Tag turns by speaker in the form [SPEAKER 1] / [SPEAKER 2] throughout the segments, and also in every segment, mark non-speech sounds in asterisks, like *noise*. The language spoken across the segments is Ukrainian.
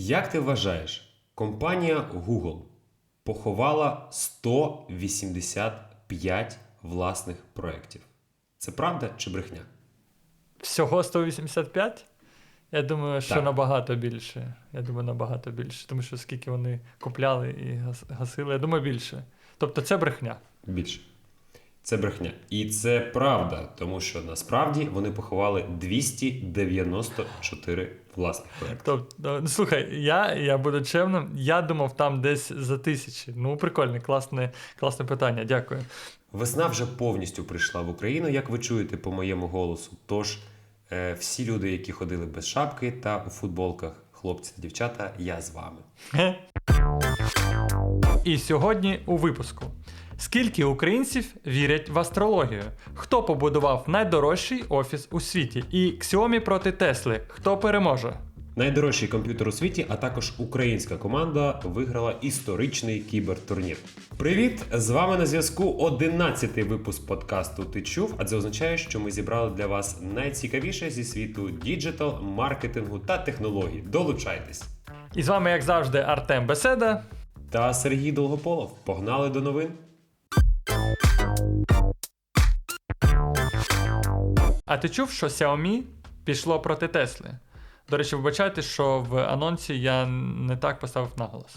[SPEAKER 1] Як ти вважаєш, компанія Google поховала 185 власних проєктів? Це правда чи брехня?
[SPEAKER 2] Всього 185? Я думаю, що
[SPEAKER 1] Так.
[SPEAKER 2] набагато більше. Я думаю, набагато більше. Тому що скільки вони купляли і гас- гасили, я думаю, більше. Тобто це брехня.
[SPEAKER 1] Більше. Це брехня. І це правда, тому що насправді вони поховали 294 власних проєкти.
[SPEAKER 2] Тобто, ну, слухай, я, я буду чемним, я думав там десь за тисячі. Ну, прикольне, класне, класне питання, дякую.
[SPEAKER 1] Весна вже повністю прийшла в Україну, як ви чуєте по моєму голосу. Тож е, всі люди, які ходили без шапки та у футболках, хлопці та дівчата, я з вами.
[SPEAKER 2] І сьогодні у випуску. Скільки українців вірять в астрологію? Хто побудував найдорожчий офіс у світі? І Xiaomi проти Тесли. Хто переможе?
[SPEAKER 1] Найдорожчий комп'ютер у світі, а також українська команда виграла історичний кібертурнір. Привіт! З вами на зв'язку 11-й випуск подкасту Ти чув, а це означає, що ми зібрали для вас найцікавіше зі світу діджитал, маркетингу та технологій. Долучайтесь!
[SPEAKER 2] І з вами, як завжди, Артем Беседа.
[SPEAKER 1] Та Сергій Долгополов. Погнали до новин.
[SPEAKER 2] А ти чув, що Xiaomi пішло проти Тесли? До речі, вибачайте, що в анонсі я не так поставив наголос.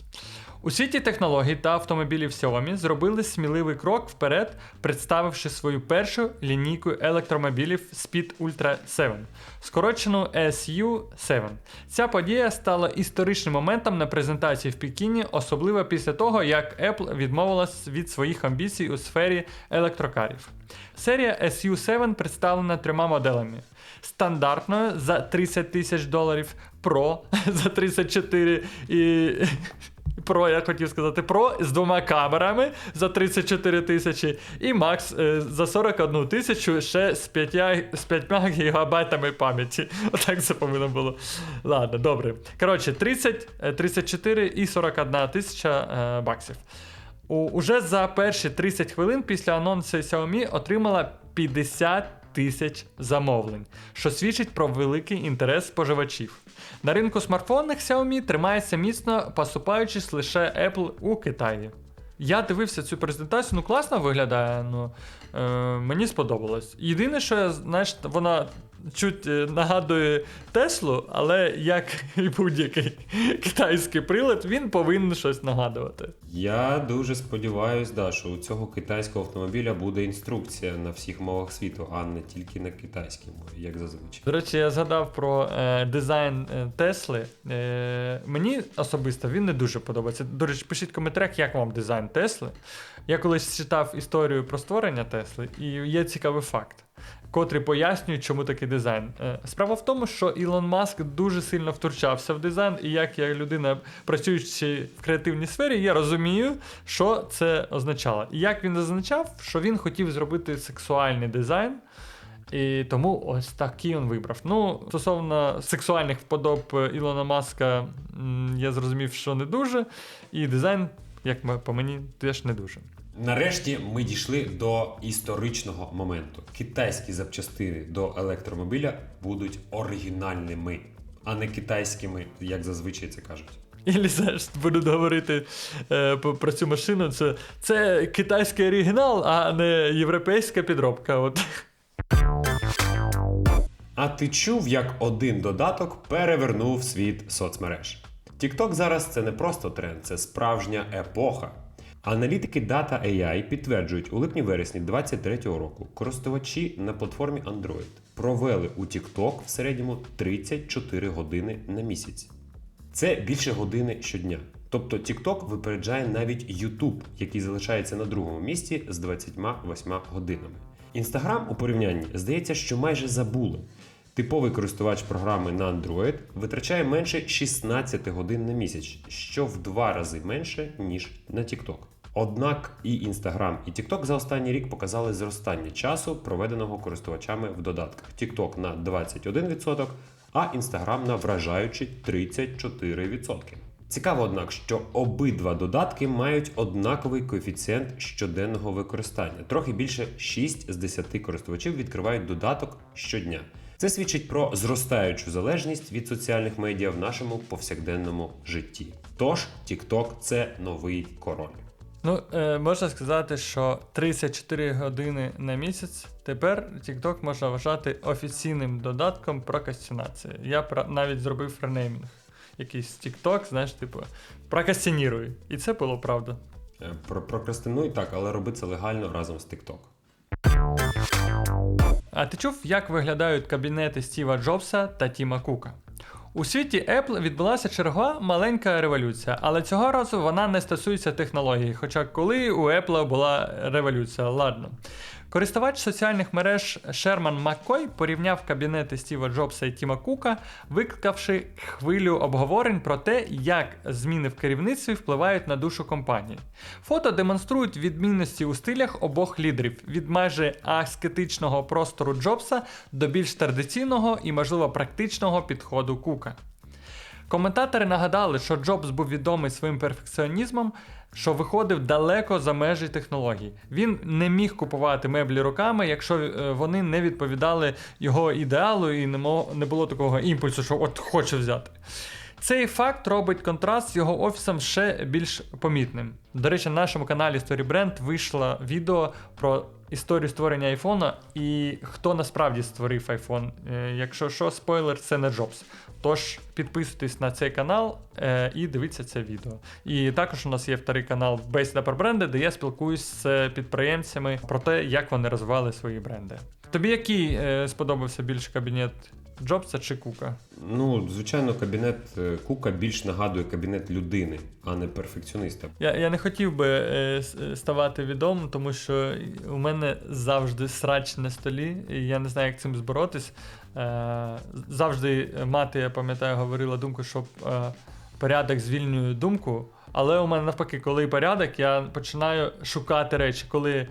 [SPEAKER 2] У світі технологій та автомобілів Xiaomi зробили сміливий крок вперед, представивши свою першу лінійку електромобілів Speed Ultra 7, скорочену SU7. Ця подія стала історичним моментом на презентації в Пекіні, особливо після того, як Apple відмовилась від своїх амбіцій у сфері електрокарів. Серія SU7 представлена трьома моделями: стандартною за 30 тисяч доларів, Pro *laughs* за 34 і. Про, я хотів сказати, Pro з двома камерами за 34 тисячі, і Max е, за 41 тисячу ще з 5, з 5 гігабайтами пам'яті. *laughs* Отак це повинно було. Ладно, добре. Коротше, 30, е, 34 і 41 тисяча е, баксів. У, уже за перші 30 хвилин після анонсу Xiaomi отримала 50 тисяч замовлень, що свідчить про великий інтерес споживачів. На ринку смартфонних Xiaomi тримається міцно, поступаючись лише Apple у Китаї. Я дивився цю презентацію, ну класно виглядає. Ну, е, мені сподобалось. Єдине, що я, знаєш, вона чуть е, нагадує Теслу, але як і будь-який китайський прилад, він повинен щось нагадувати.
[SPEAKER 1] Я дуже сподіваюся, да, що у цього китайського автомобіля буде інструкція на всіх мовах світу, а не тільки на китайській мові, як зазвичай.
[SPEAKER 2] До речі, я згадав про е, дизайн е, Тесли. Е, мені особисто він не дуже подобається. До речі, пишіть в коментарях, як вам дизайн Тесли. Я колись читав історію про створення Тесли, і є цікавий факт, котрий пояснює, чому такий дизайн. Е, справа в тому, що Ілон Маск дуже сильно втручався в дизайн, і як я людина, працюючи в креативній сфері, я розумію, що це означало. І як він зазначав, що він хотів зробити сексуальний дизайн. І тому ось такий він вибрав. Ну, стосовно сексуальних вподоб Ілона Маска, я зрозумів, що не дуже. І дизайн, як по мені, теж не дуже.
[SPEAKER 1] Нарешті ми дійшли до історичного моменту. Китайські запчастини до електромобіля будуть оригінальними, а не китайськими, як зазвичай це кажуть.
[SPEAKER 2] І знаєш, буду говорити е, про цю машину. Це, це китайський оригінал, а не європейська підробка. От.
[SPEAKER 1] А ти чув, як один додаток перевернув світ соцмереж? TikTok зараз це не просто тренд, це справжня епоха. Аналітики Data AI підтверджують, у липні-вересні 2023 року користувачі на платформі Android провели у TikTok в середньому 34 години на місяць. Це більше години щодня. Тобто TikTok випереджає навіть YouTube, який залишається на другому місці з 28 годинами. Instagram у порівнянні здається, що майже забули. Типовий користувач програми на Android витрачає менше 16 годин на місяць, що в два рази менше, ніж на TikTok. Однак і Instagram, і TikTok за останній рік показали зростання часу, проведеного користувачами в додатках. TikTok на 21%, а Instagram на вражаючі 34%. Цікаво, однак, що обидва додатки мають однаковий коефіцієнт щоденного використання. Трохи більше 6 з 10 користувачів відкривають додаток щодня. Це свідчить про зростаючу залежність від соціальних медіа в нашому повсякденному житті. Тож, TikTok – це новий король.
[SPEAKER 2] Ну, е, можна сказати, що 34 години на місяць тепер TikTok можна вважати офіційним додатком прокрастинації. Я навіть зробив ренеймінг. Якийсь TikTok, знаєш, типу, прокрастинірую. І це було правда.
[SPEAKER 1] Е, Про прокрастинуй так, але роби це легально разом з TikTok.
[SPEAKER 2] А ти чув, як виглядають кабінети Стіва Джобса та Тіма Кука? У світі Apple відбулася чергова маленька революція, але цього разу вона не стосується технології, Хоча коли у Apple була революція, ладно. Користувач соціальних мереж Шерман Маккой порівняв кабінети Стіва Джобса і Тіма Кука, викликавши хвилю обговорень про те, як зміни в керівництві впливають на душу компанії. Фото демонструють відмінності у стилях обох лідерів від майже аскетичного простору Джобса до більш традиційного і, можливо, практичного підходу Кука. Коментатори нагадали, що Джобс був відомий своїм перфекціонізмом, що виходив далеко за межі технологій. Він не міг купувати меблі руками, якщо е, вони не відповідали його ідеалу і не, було такого імпульсу, що от хочу взяти. Цей факт робить контраст з його офісом ще більш помітним. До речі, на нашому каналі StoryBrand вийшло відео про історію створення айфона і хто насправді створив айфон. Е, Якщо що, спойлер, це не Джобс. Тож підписуйтесь на цей канал е, і дивіться це відео. І також у нас є вторий канал Base про бренди, де я спілкуюсь з підприємцями про те, як вони розвивали свої бренди. Тобі який е, сподобався більше кабінет Джобса чи Кука?
[SPEAKER 1] Ну, звичайно, кабінет е, Кука більш нагадує кабінет людини, а не перфекціоніста.
[SPEAKER 2] Я, я не хотів би е, ставати відомим, тому що у мене завжди срач на столі, і я не знаю, як цим зборотись. Е, завжди мати, я пам'ятаю, говорила думку, що порядок звільнює думку. Але у мене навпаки, коли порядок, я починаю шукати речі. Коли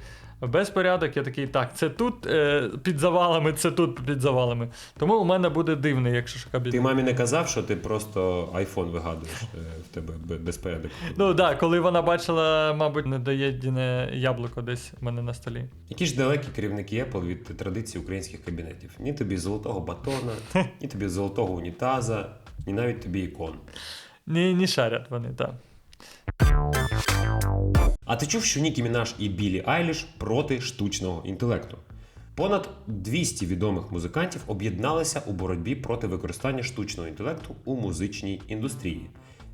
[SPEAKER 2] безпорядок, я такий, так, це тут е, під завалами, це тут під завалами. Тому у мене буде дивний, якщо що кабінет.
[SPEAKER 1] Ти мамі не казав, що ти просто айфон вигадуєш е, в тебе безпорядок.
[SPEAKER 2] Ну так, да, коли вона бачила, мабуть, недоєдіне яблуко десь у мене на столі.
[SPEAKER 1] Які ж далекі керівники Apple від традицій українських кабінетів? Ні тобі золотого батона, ні тобі золотого унітаза, ні навіть тобі ікон.
[SPEAKER 2] Ні, не шарять вони, так.
[SPEAKER 1] А ти чув, що Нікі Мінаш і Білі Айліш проти штучного інтелекту? Понад 200 відомих музикантів об'єдналися у боротьбі проти використання штучного інтелекту у музичній індустрії.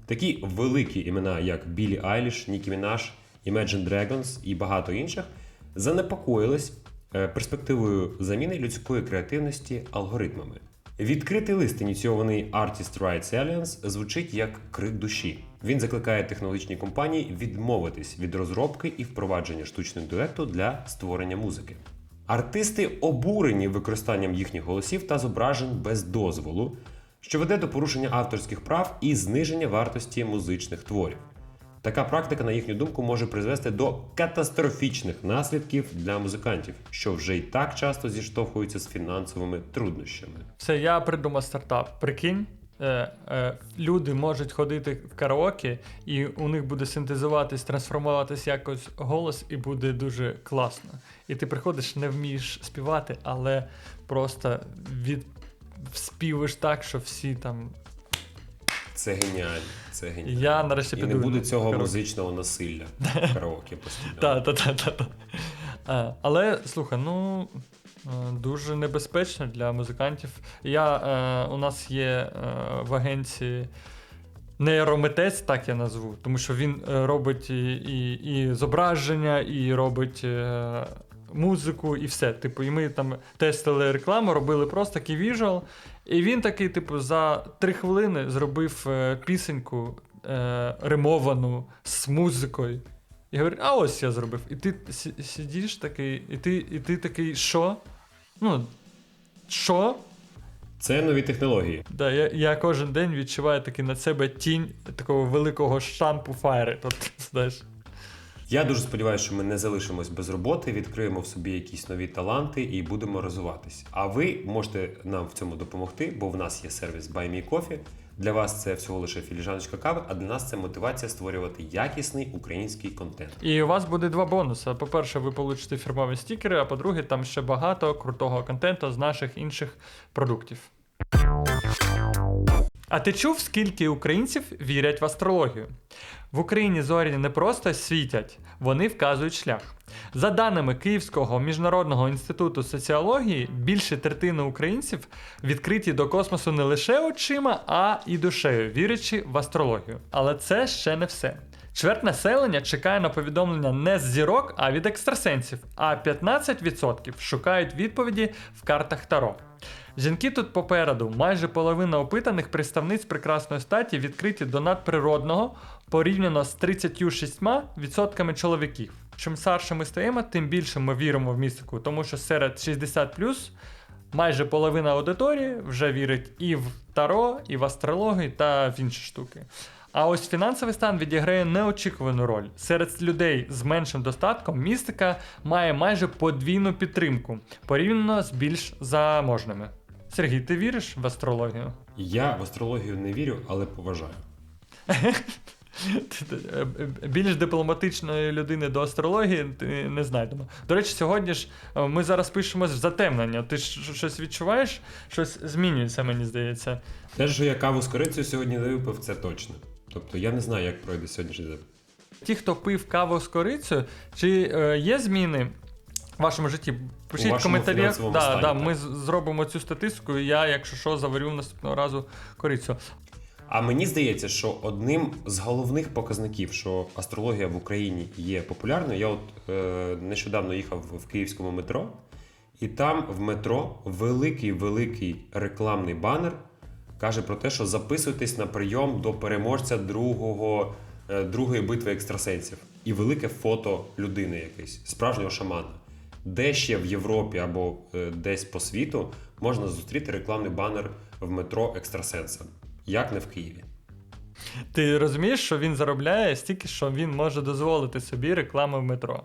[SPEAKER 1] Такі великі імена, як Білі Айліш, Нікі Мінаш, Imagine Dragons і багато інших, занепокоїлись е, перспективою заміни людської креативності алгоритмами. Відкритий лист, ініційований Artist Rights Alliance, звучить як крик душі. Він закликає технологічні компанії відмовитись від розробки і впровадження штучного інтелекту для створення музики. Артисти обурені використанням їхніх голосів та зображень без дозволу, що веде до порушення авторських прав і зниження вартості музичних творів. Така практика, на їхню думку, може призвести до катастрофічних наслідків для музикантів, що вже й так часто зіштовхуються з фінансовими труднощами.
[SPEAKER 2] Все, я придумав стартап. Прикинь, е, е, люди можуть ходити в караоке, і у них буде синтезуватись, трансформуватись якось голос, і буде дуже класно. І ти приходиш, не вмієш співати, але просто від співиш так, що всі там.
[SPEAKER 1] Це геніально. Це геніально.
[SPEAKER 2] Я нарешті
[SPEAKER 1] І
[SPEAKER 2] піду.
[SPEAKER 1] не буде цього
[SPEAKER 2] караоке.
[SPEAKER 1] музичного насилля *laughs* караоке постійно.
[SPEAKER 2] Так, так, так, так. Але слухай, ну е, дуже небезпечно для музикантів. Я, е, у нас є е, в агенції нейромитець, так я назву, тому що він е, робить і, і, і зображення, і робить. е, Музику і все. Типу, і ми там тестили рекламу, робили просто такий віжуал. І він такий, типу, за три хвилини зробив е, пісеньку е, римовану з музикою. І говорить, а ось я зробив. І ти сидиш такий, і ти, і ти такий, що? Ну, що?
[SPEAKER 1] Це нові технології.
[SPEAKER 2] Да, я, я кожен день відчуваю таки над себе тінь такого великого штампу фаєри. От, *laughs* знаєш.
[SPEAKER 1] Я дуже сподіваюся, що ми не залишимось без роботи, відкриємо в собі якісь нові таланти і будемо розвиватись. А ви можете нам в цьому допомогти, бо в нас є сервіс Buy. Для вас це всього лише філіжаночка кави, а для нас це мотивація створювати якісний український контент.
[SPEAKER 2] І у вас буде два бонуси. По-перше, ви получите фірмові стікери, а по-друге, там ще багато крутого контенту з наших інших продуктів. А ти чув, скільки українців вірять в астрологію? В Україні зорі не просто світять, вони вказують шлях. За даними Київського міжнародного інституту соціології, більше третини українців відкриті до космосу не лише очима, а і душею, вірячи в астрологію. Але це ще не все. Чверть населення чекає на повідомлення не з зірок, а від екстрасенсів, а 15% шукають відповіді в картах Таро. Жінки тут попереду, майже половина опитаних представниць прекрасної статі відкриті до надприродного порівняно з 36% чоловіків. Чим старше ми стаємо, тим більше ми віримо в містику, тому що серед 60 майже половина аудиторії вже вірить і в таро, і в астрологію та в інші штуки. А ось фінансовий стан відіграє неочікувану роль. Серед людей з меншим достатком містика має майже подвійну підтримку порівняно з більш заможними. Сергій, ти віриш в астрологію?
[SPEAKER 1] Я в астрологію не вірю, але поважаю.
[SPEAKER 2] Більш дипломатичної людини до астрології ти не знайдемо. До речі, сьогодні ж е, ми зараз пишемо в затемнення. Ти ж щось відчуваєш? Щось змінюється, мені здається.
[SPEAKER 1] Те, що я каву з корицею сьогодні не випив, це точно. Тобто я не знаю, як пройде сьогоднішній день.
[SPEAKER 2] Ті, хто пив каву з корицею, чи е, є зміни в вашому житті? Пишіть в коментарях. Да,
[SPEAKER 1] стані,
[SPEAKER 2] да, ми зробимо цю статистику, і я, якщо що, заварю наступного разу корицю.
[SPEAKER 1] А мені здається, що одним з головних показників, що астрологія в Україні є популярною, я от е, нещодавно їхав в київському метро, і там в метро великий великий рекламний банер каже про те, що записуйтесь на прийом до переможця другого, е, другої битви екстрасенсів. І велике фото людини якесь, справжнього шамана. Де ще в Європі або е, десь по світу можна зустріти рекламний банер в метро екстрасенса, як не в Києві.
[SPEAKER 2] Ти розумієш, що він заробляє стільки, що він може дозволити собі рекламу в метро.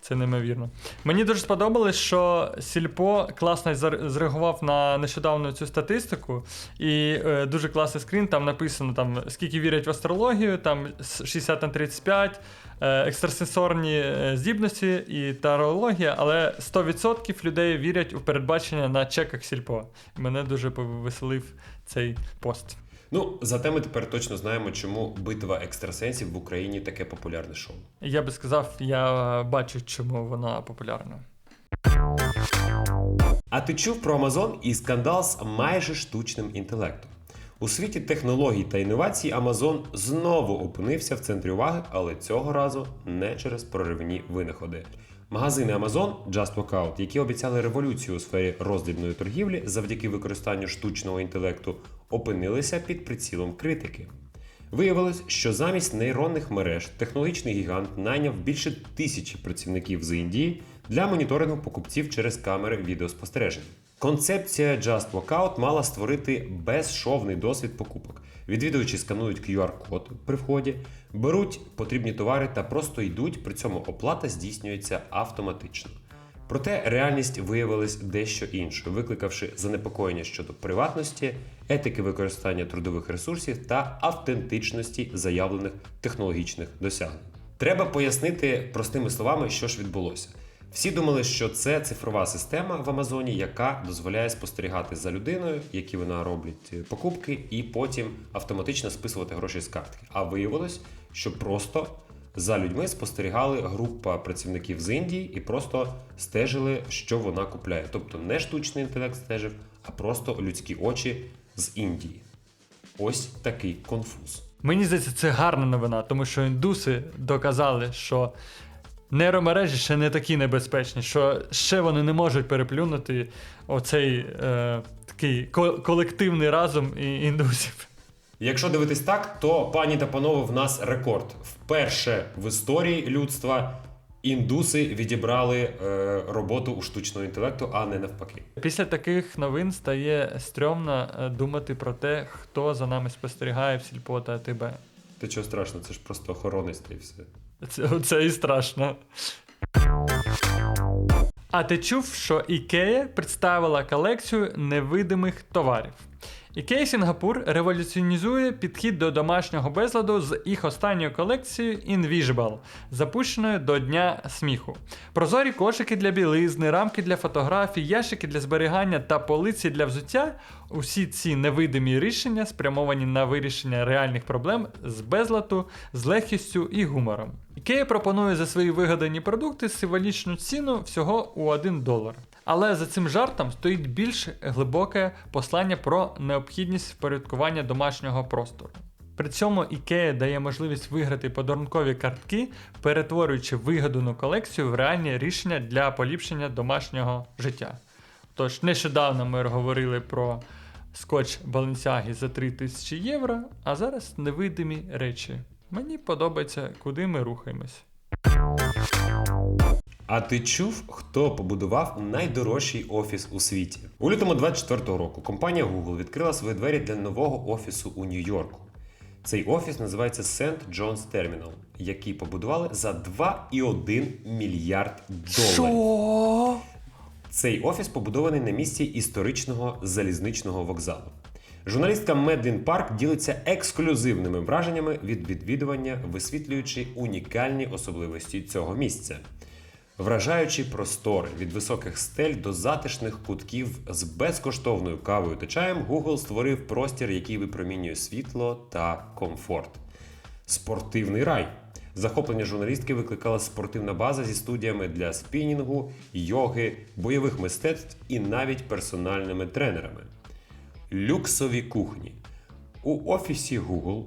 [SPEAKER 2] Це неймовірно. Мені дуже сподобалось, що Сільпо класно зреагував на нещодавну цю статистику, і е, дуже класний скрін. Там написано, там, скільки вірять в астрологію, там с- 60 на 35, е, екстрасенсорні е, здібності і тарологія, але 100% людей вірять у передбачення на чеках Сільпо. Мене дуже повеселив цей пост.
[SPEAKER 1] Ну, зате ми тепер точно знаємо, чому битва екстрасенсів в Україні таке популярне шоу.
[SPEAKER 2] Я би сказав, я бачу, чому вона популярна.
[SPEAKER 1] А ти чув про Amazon і скандал з майже штучним інтелектом? У світі технологій та інновацій Amazon знову опинився в центрі уваги, але цього разу не через проривні винаходи. Магазини Amazon Just Walkout, які обіцяли революцію у сфері роздрібної торгівлі завдяки використанню штучного інтелекту, опинилися під прицілом критики. Виявилось, що замість нейронних мереж технологічний гігант найняв більше тисячі працівників з Індії для моніторингу покупців через камери відеоспостереження. Концепція Just Walkout мала створити безшовний досвід покупок. Відвідувачі сканують QR-код при вході, беруть потрібні товари та просто йдуть, при цьому оплата здійснюється автоматично. Проте реальність виявилась дещо іншою, викликавши занепокоєння щодо приватності, етики використання трудових ресурсів та автентичності заявлених технологічних досягнень. Треба пояснити простими словами, що ж відбулося. Всі думали, що це цифрова система в Амазоні, яка дозволяє спостерігати за людиною, які вона робить е, покупки, і потім автоматично списувати гроші з картки. А виявилось, що просто за людьми спостерігали група працівників з Індії і просто стежили, що вона купляє. Тобто не штучний інтелект стежив, а просто людські очі з Індії. Ось такий конфуз.
[SPEAKER 2] Мені здається, це гарна новина, тому що індуси доказали, що нейромережі ще не такі небезпечні, що ще вони не можуть переплюнути оцей е, такий колективний разум індусів.
[SPEAKER 1] Якщо дивитись так, то пані та панове, в нас рекорд. Вперше в історії людства індуси відібрали е, роботу у штучного інтелекту, а не навпаки.
[SPEAKER 2] Після таких новин стає стрьомно е, думати про те, хто за нами спостерігає в сільпо та ТБ.
[SPEAKER 1] Ти чого страшно, це ж просто охоронець й все.
[SPEAKER 2] Це, це і страшно. А ти чув, що Ікея представила колекцію невидимих товарів? Ікея Сінгапур революціонізує підхід до домашнього безладу з їх останньою колекцією Invisible, запущеною до Дня сміху. Прозорі кошики для білизни, рамки для фотографій, ящики для зберігання та полиці для взуття. Усі ці невидимі рішення спрямовані на вирішення реальних проблем з безладу, з легкістю і гумором. Ікея пропонує за свої вигадані продукти символічну ціну всього у 1 долар. Але за цим жартом стоїть більш глибоке послання про необхідність впорядкування домашнього простору. При цьому Ікея дає можливість виграти подарункові картки, перетворюючи вигадану колекцію в реальні рішення для поліпшення домашнього життя. Тож нещодавно ми говорили про скотч Balenciaga за 3000 євро, а зараз невидимі речі. Мені подобається, куди ми рухаємось.
[SPEAKER 1] А ти чув, хто побудував найдорожчий офіс у світі? У лютому 24-го року компанія Google відкрила свої двері для нового офісу у Нью-Йорку. Цей офіс називається St. John's Terminal, який побудували за 2,1 мільярд доларів.
[SPEAKER 2] Що?
[SPEAKER 1] Цей офіс побудований на місці історичного залізничного вокзалу. Журналістка Медлін Парк ділиться ексклюзивними враженнями від відвідування, висвітлюючи унікальні особливості цього місця. Вражаючі простори від високих стель до затишних кутків з безкоштовною кавою та чаєм, Google створив простір, який випромінює світло та комфорт. Спортивний рай. Захоплення журналістки викликала спортивна база зі студіями для спінінгу, йоги, бойових мистецтв і навіть персональними тренерами. Люксові кухні. У офісі Google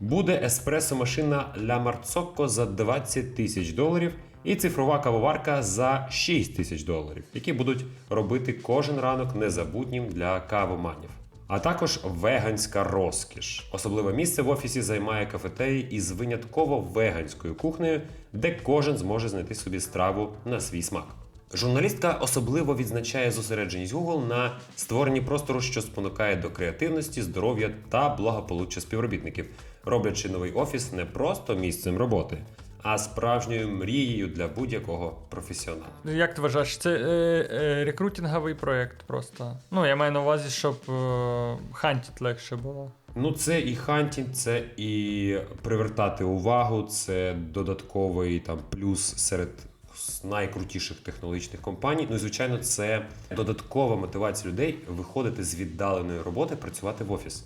[SPEAKER 1] буде еспресо-машина La Marzocco за 20 тисяч доларів і цифрова кавоварка за 6 тисяч доларів, які будуть робити кожен ранок незабутнім для кавоманів. А також веганська розкіш. Особливе місце в офісі займає кафетерій із винятково веганською кухнею, де кожен зможе знайти собі страву на свій смак. Журналістка особливо відзначає зосередженість Google на створенні простору, що спонукає до креативності, здоров'я та благополуччя співробітників, роблячи новий офіс не просто місцем роботи, а справжньою мрією для будь-якого професіонала.
[SPEAKER 2] Ну, Як ти вважаєш, це е, е, рекрутинговий проєкт просто. Ну, я маю на увазі, щоб е, хантить легше було.
[SPEAKER 1] Ну, це і хантінг, це і привертати увагу, це додатковий там плюс серед найкрутіших технологічних компаній. Ну і звичайно, це додаткова мотивація людей виходити з віддаленої роботи, працювати в офіс.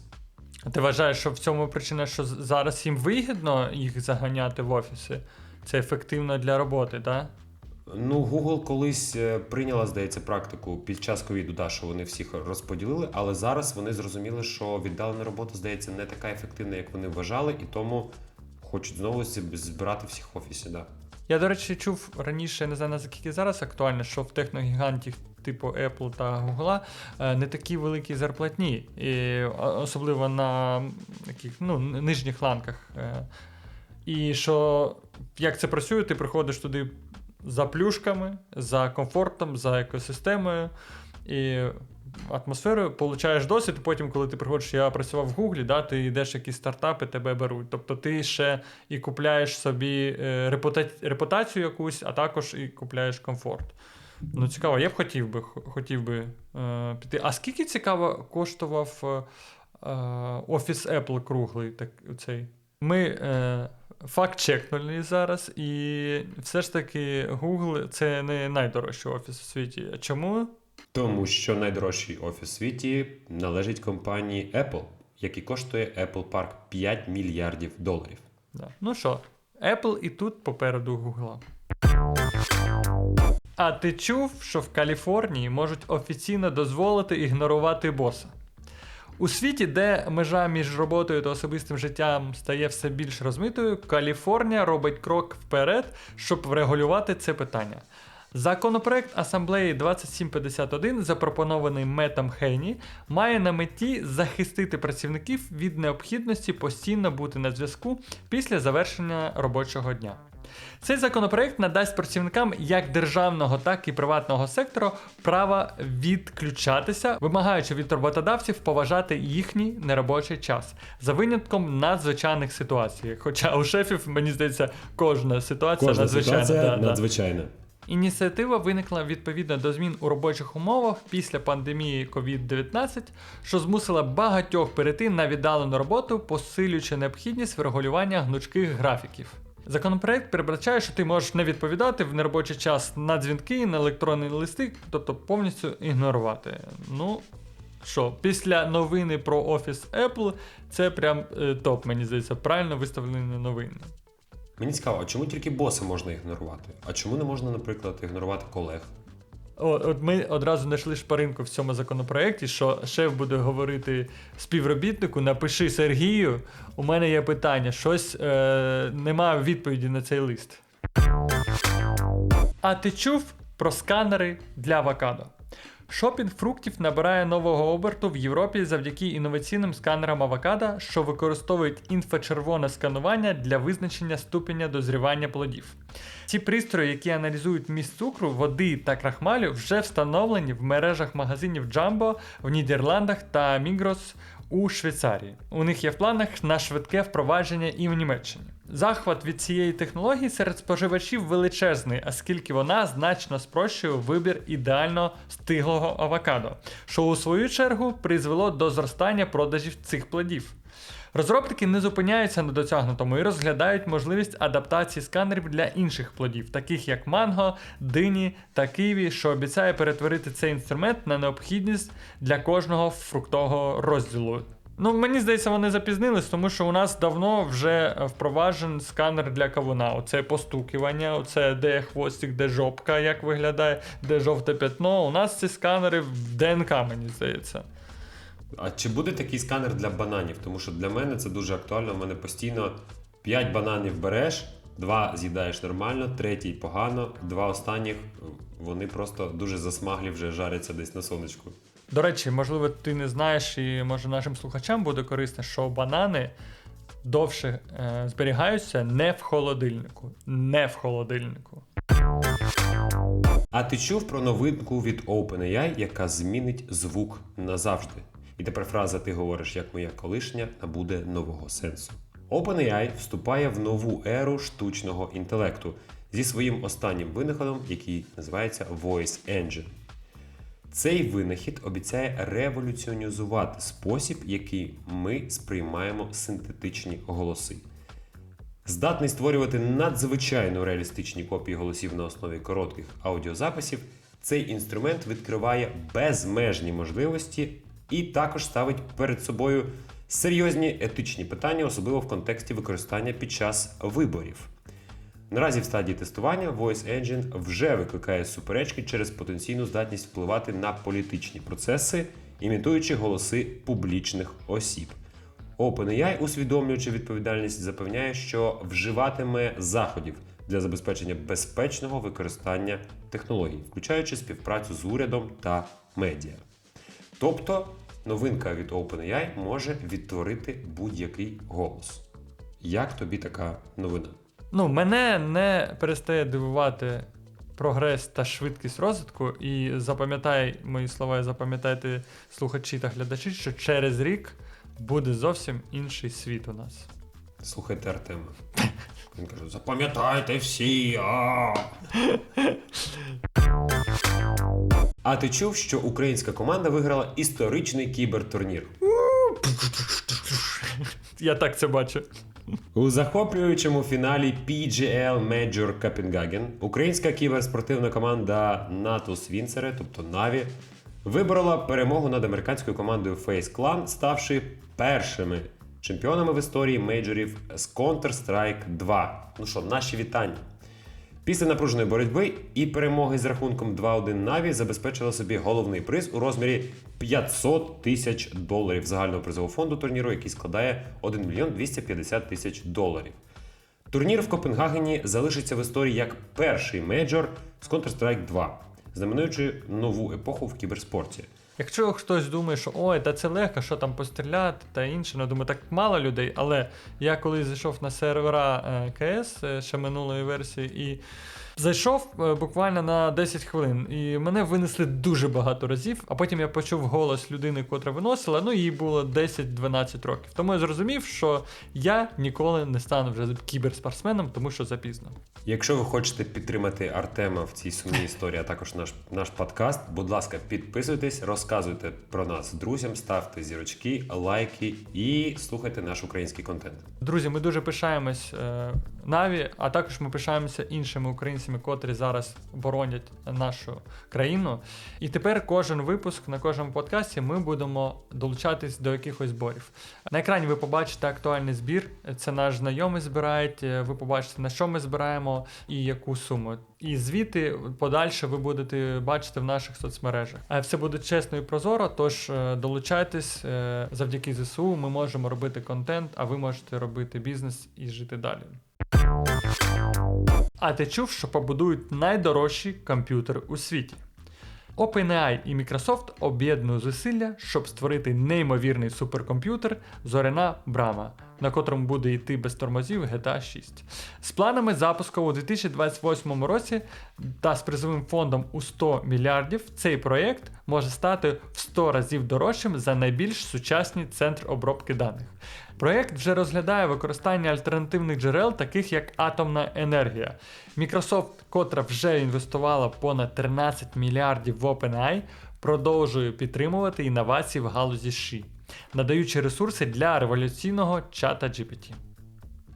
[SPEAKER 2] А ти вважаєш, що в цьому причина, що зараз їм вигідно їх заганяти в офіси? Це ефективно для роботи, так?
[SPEAKER 1] Ну, Google колись е, прийняла, здається, практику під час ковіду, да, що вони всіх розподілили, але зараз вони зрозуміли, що віддалена робота, здається, не така ефективна, як вони вважали, і тому хочуть знову збирати всіх в офісі. Да.
[SPEAKER 2] Я, до речі, чув раніше, не знаю наскільки зараз актуально, що в техногігантів типу Apple та Google е, не такі великі зарплатні, і особливо на таких ну, нижніх ланках. Е, І що як це працює, ти приходиш туди за плюшками, за комфортом, за екосистемою і атмосферою, получаєш досвід, і потім, коли ти приходиш, я працював в Гуглі, да, ти йдеш якісь стартапи, тебе беруть. Тобто ти ще і купляєш собі е, репутацію якусь, а також і купляєш комфорт. Ну, цікаво, я б хотів би, хотів би е, піти. А скільки цікаво коштував е, е, офіс Apple круглий? Так, цей? Ми е, факт чекнули зараз, і все ж таки Google це не найдорожчий офіс у світі. Чому?
[SPEAKER 1] Тому що найдорожчий офіс у світі належить компанії Apple, який коштує Apple Park 5 мільярдів доларів.
[SPEAKER 2] Да. Ну що, Apple і тут попереду Google. А ти чув, що в Каліфорнії можуть офіційно дозволити ігнорувати боса? У світі, де межа між роботою та особистим життям стає все більш розмитою, Каліфорнія робить крок вперед, щоб врегулювати це питання. Законопроект Асамблеї 2751, запропонований Метом Хейні, має на меті захистити працівників від необхідності постійно бути на зв'язку після завершення робочого дня. Цей законопроект надасть працівникам як державного, так і приватного сектору право відключатися, вимагаючи від роботодавців поважати їхній неробочий час за винятком надзвичайних ситуацій. Хоча у шефів, мені здається, кожна ситуація
[SPEAKER 1] Кожна
[SPEAKER 2] надзвичайна.
[SPEAKER 1] ситуація
[SPEAKER 2] да, да. Ініціатива виникла відповідно до змін у робочих умовах після пандемії COVID-19, що змусила багатьох перейти на віддалену роботу, посилюючи необхідність врегулювання гнучких графіків. Законопроект передбачає, що ти можеш не відповідати в неробочий час на дзвінки, на електронні листи, тобто повністю ігнорувати. Ну, що, після новини про офіс Apple, це прям е, топ, мені здається, правильно виставлені новини.
[SPEAKER 1] Мені цікаво, а чому тільки боса можна ігнорувати? А чому не можна, наприклад, ігнорувати колег?
[SPEAKER 2] О, от ми одразу знайшли шпаринку в цьому законопроекті, що шеф буде говорити співробітнику: напиши Сергію, у мене є питання, щось е, немає відповіді на цей лист. А ти чув про сканери для авокадо? Шопінг фруктів набирає нового оберту в Європі завдяки інноваційним сканерам авокадо, що використовують інфрачервоне сканування для визначення ступеня дозрівання плодів. Ці пристрої, які аналізують міст цукру, води та крахмалю, вже встановлені в мережах магазинів Jumbo в Нідерландах та Migros у Швейцарії. У них є в планах на швидке впровадження і в Німеччині. Захват від цієї технології серед споживачів величезний, оскільки вона значно спрощує вибір ідеально стиглого авокадо, що у свою чергу призвело до зростання продажів цих плодів. Розробники не зупиняються на досягнутому і розглядають можливість адаптації сканерів для інших плодів, таких як манго, дині та киві, що обіцяє перетворити цей інструмент на необхідність для кожного фруктового розділу. Ну, мені здається, вони запізнились, тому що у нас давно вже впроваджений сканер для кавуна. Оце постукування, оце де хвостик, де жопка, як виглядає, де жовте пятно. У нас ці сканери в ДНК, мені здається.
[SPEAKER 1] А чи буде такий сканер для бананів? Тому що для мене це дуже актуально. У мене постійно 5 бананів береш, два з'їдаєш нормально, третій погано, два останніх вони просто дуже засмаглі вже жаряться десь на сонечку.
[SPEAKER 2] До речі, можливо, ти не знаєш, і може нашим слухачам буде корисно, що банани довше е, зберігаються не в холодильнику. Не в холодильнику.
[SPEAKER 1] А ти чув про новинку від OpenAI, яка змінить звук назавжди? І тепер фраза ти говориш, як моя колишня, набуде нового сенсу. OpenAI вступає в нову еру штучного інтелекту зі своїм останнім винаходом, який називається Voice Engine. Цей винахід обіцяє революціонізувати спосіб, який ми сприймаємо синтетичні голоси. Здатний створювати надзвичайно реалістичні копії голосів на основі коротких аудіозаписів, цей інструмент відкриває безмежні можливості і також ставить перед собою серйозні етичні питання, особливо в контексті використання під час виборів. Наразі в стадії тестування Voice Engine вже викликає суперечки через потенційну здатність впливати на політичні процеси, імітуючи голоси публічних осіб. OpenAI, усвідомлюючи відповідальність, запевняє, що вживатиме заходів для забезпечення безпечного використання технологій, включаючи співпрацю з урядом та медіа. Тобто, новинка від OpenAI може відтворити будь-який голос. Як тобі така новина?
[SPEAKER 2] Ну, мене не перестає дивувати прогрес та швидкість розвитку. І запам'ятай мої слова, і запам'ятайте слухачі та глядачі, що через рік буде зовсім інший світ у нас.
[SPEAKER 1] Слухайте Артема. Він каже: запам'ятайте всі. А! а ти чув, що українська команда виграла історичний кібертурнір?
[SPEAKER 2] Я так це бачу.
[SPEAKER 1] У захоплюючому фіналі PGL Major Копенгаген українська кіберспортивна команда Natus Вінцере, тобто Na'Vi, виборола перемогу над американською командою Face Clan, ставши першими чемпіонами в історії мейджорів з Counter-Strike 2. Ну що, наші вітання. Після напруженої боротьби і перемоги з рахунком 2-1 Na'Vi забезпечила собі головний приз у розмірі 500 тисяч доларів загального призового фонду турніру, який складає 1 мільйон 250 тисяч доларів. Турнір в Копенгагені залишиться в історії як перший мейджор з Counter-Strike 2, знаменуючи нову епоху в кіберспорті.
[SPEAKER 2] Якщо хтось думає, що ой, та це легко, що там постріляти та інше, ну думаю, так мало людей. Але я коли зайшов на сервера е, КС е, ще минулої версії і Зайшов е, буквально на 10 хвилин, і мене винесли дуже багато разів, а потім я почув голос людини, котра виносила, ну їй було 10-12 років. Тому я зрозумів, що я ніколи не стану вже кіберспортсменом, тому що запізно.
[SPEAKER 1] Якщо ви хочете підтримати Артема в цій сумній історії, а також наш, наш подкаст, будь ласка, підписуйтесь, розказуйте про нас друзям, ставте зірочки, лайки і слухайте наш український контент.
[SPEAKER 2] Друзі, ми дуже пишаємось е, Наві, а також ми пишаємося іншими українцями, котрі зараз боронять нашу країну. І тепер кожен випуск на кожному подкасті ми будемо долучатись до якихось зборів. На екрані ви побачите актуальний збір. Це наш знайомий збирає. е, Ви побачите, на що ми збираємо і яку суму. І звіти подальше ви будете бачити в наших соцмережах. А все буде чесно і прозоро. Тож е, долучайтесь е, завдяки ЗСУ. Ми можемо робити контент, а ви можете робити бізнес і жити далі. А ти чув, що побудують найдорожчий комп'ютер у світі? OpenAI і Microsoft об'єднують зусилля, щоб створити неймовірний суперкомп'ютер Зоряна Брама, на котрому буде йти без тормозів GTA 6. З планами запуску у 2028 році та з призовим фондом у 100 мільярдів цей проєкт може стати в 100 разів дорожчим за найбільш сучасний центр обробки даних. Проєкт вже розглядає використання альтернативних джерел, таких як атомна енергія. Microsoft, котра вже інвестувала понад 13 мільярдів в OpenAI, продовжує підтримувати інновації в галузі ШІ, надаючи ресурси для революційного чата GPT.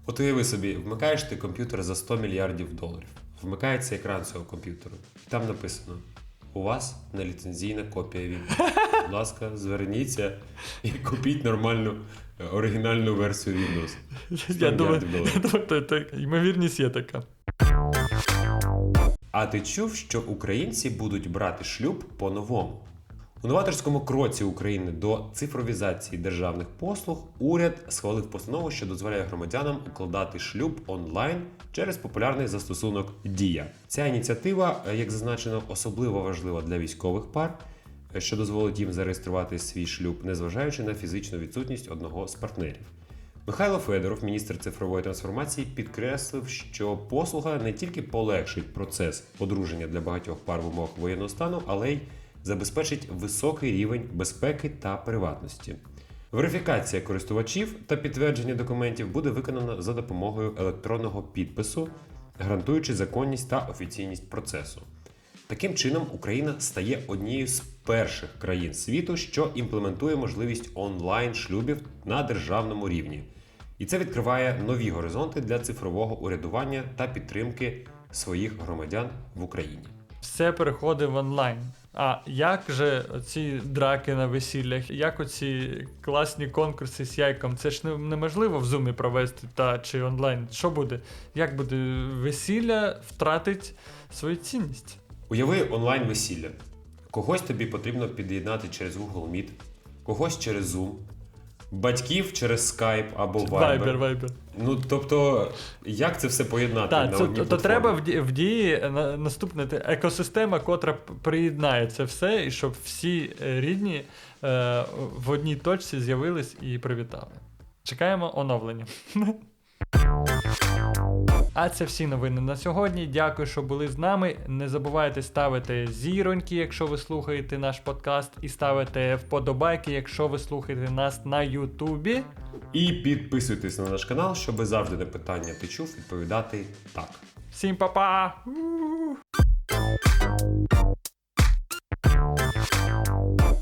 [SPEAKER 1] От уяви собі, вмикаєш ти комп'ютер за 100 мільярдів доларів. Вмикається екран цього комп'ютеру. І там написано: у вас неліцензійна копія Windows. *laughs* Будь ласка, зверніться і купіть нормальну оригінальну версію Windows. *laughs*
[SPEAKER 2] Я думаю, ймовірність є така.
[SPEAKER 1] А ти чув, що українці будуть брати шлюб по-новому? У новаторському кроці України до цифровізації державних послуг уряд схвалив постанову, що дозволяє громадянам укладати шлюб онлайн через популярний застосунок Дія. Ця ініціатива, е, як зазначено, особливо важлива для військових пар, що дозволить їм зареєструвати свій шлюб, незважаючи на фізичну відсутність одного з партнерів. Михайло Федоров, міністр цифрової трансформації, підкреслив, що послуга не тільки полегшить процес одруження для багатьох пар в умовах воєнного стану, але й забезпечить високий рівень безпеки та приватності. Верифікація користувачів та підтвердження документів буде виконана за допомогою електронного підпису, гарантуючи законність та офіційність процесу. Таким чином, Україна стає однією з перших країн світу, що імплементує можливість онлайн шлюбів на державному рівні. І це відкриває нові горизонти для цифрового урядування та підтримки своїх громадян в Україні.
[SPEAKER 2] Все переходить в онлайн. А як же ці драки на весіллях, як оці класні конкурси з яйком? Це ж неможливо в зумі провести та чи онлайн. Що буде? Як буде весілля втратить свою цінність?
[SPEAKER 1] Уяви онлайн весілля. Когось тобі потрібно під'єднати через Google Meet, когось через Zoom, батьків через Skype або Viber.
[SPEAKER 2] Viber, Viber.
[SPEAKER 1] Ну тобто, як це все поєднати
[SPEAKER 2] Так,
[SPEAKER 1] на
[SPEAKER 2] це,
[SPEAKER 1] одній
[SPEAKER 2] то, то треба в, ді- в дії на, наступне екосистема, котра приєднає це все, і щоб всі е, рідні е, в одній точці з'явились і привітали. Чекаємо оновлення. *laughs* А це всі новини на сьогодні. Дякую, що були з нами. Не забувайте ставити зіроньки, якщо ви слухаєте наш подкаст, і ставити вподобайки, якщо ви слухаєте нас на Ютубі.
[SPEAKER 1] І підписуйтесь на наш канал, щоб завжди на питання ти чув відповідати так.
[SPEAKER 2] Всім па-па!